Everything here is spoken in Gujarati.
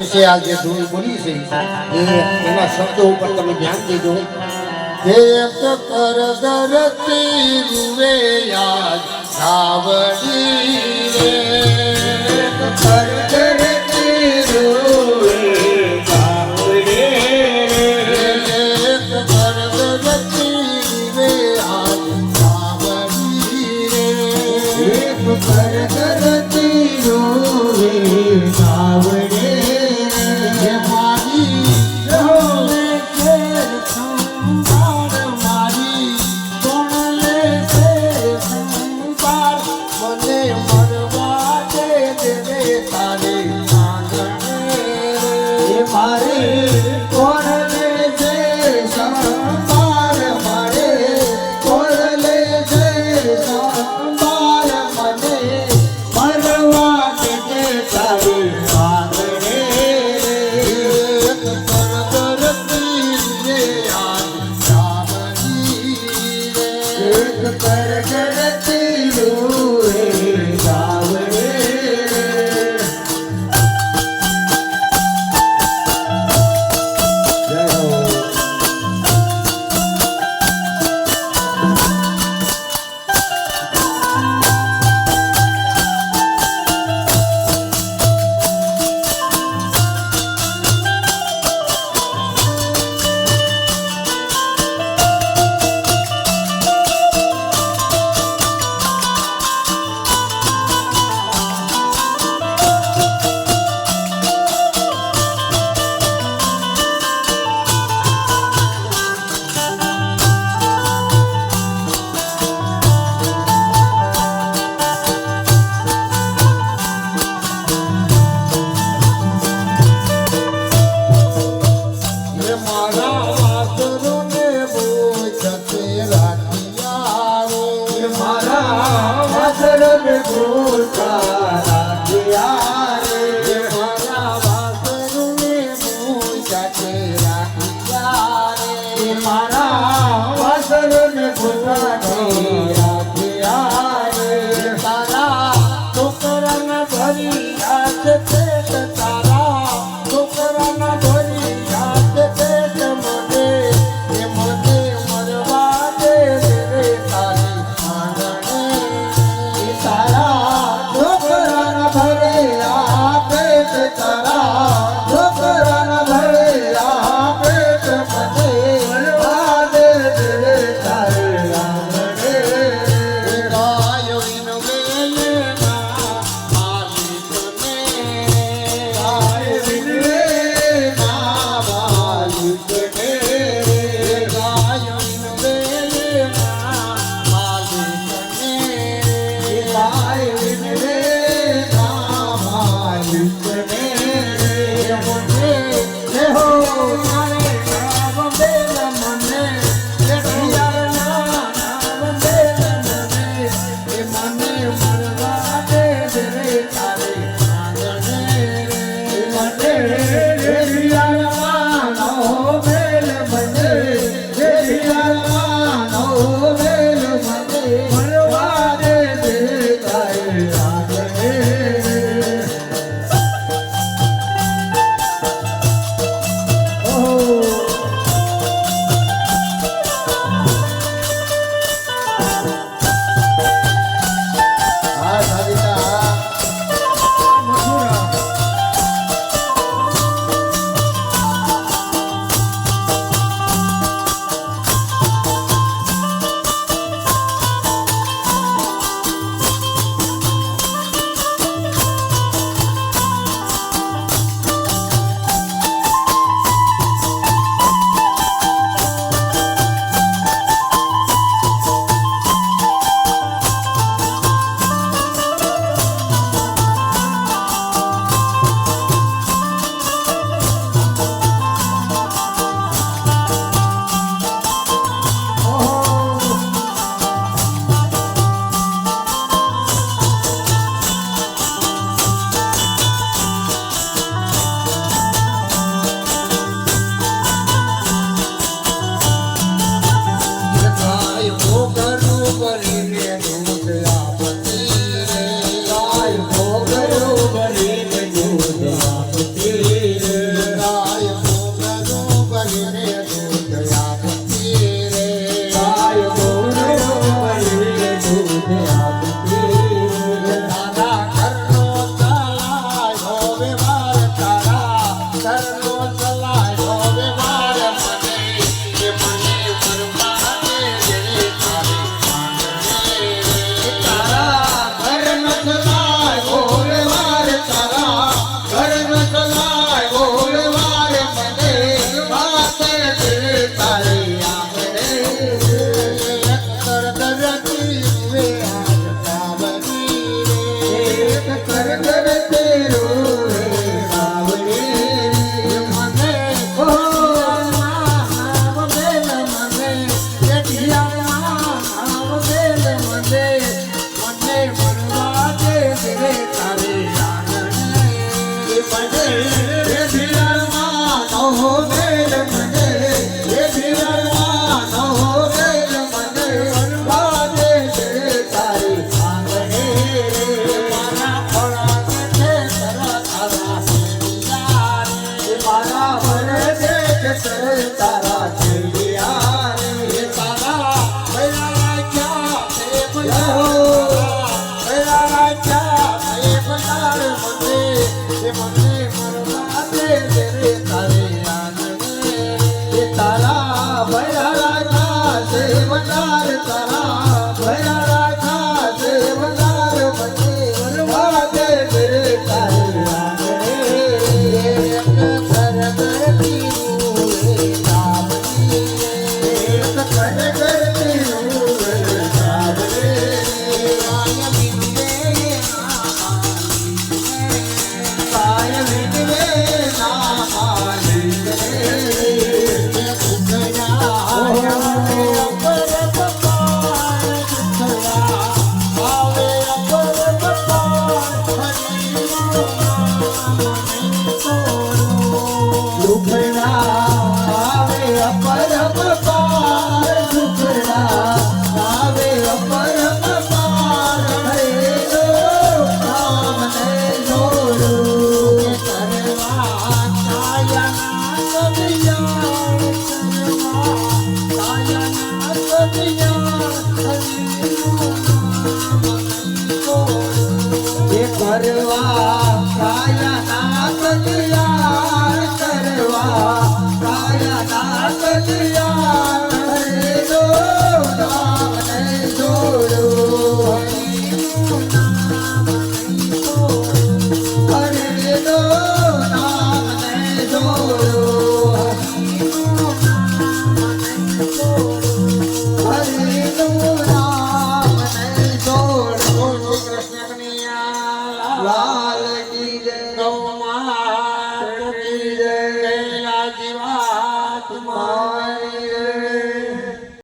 વિશે આ જે ધૂળ બોલી છે, એ એના શબ્દો ઉપર તમે ધ્યાન દેજો. હે કર દરતી રૂવે યાદ સાવડી રે. કર সহদে परम पार सुखड़ा Hare Namo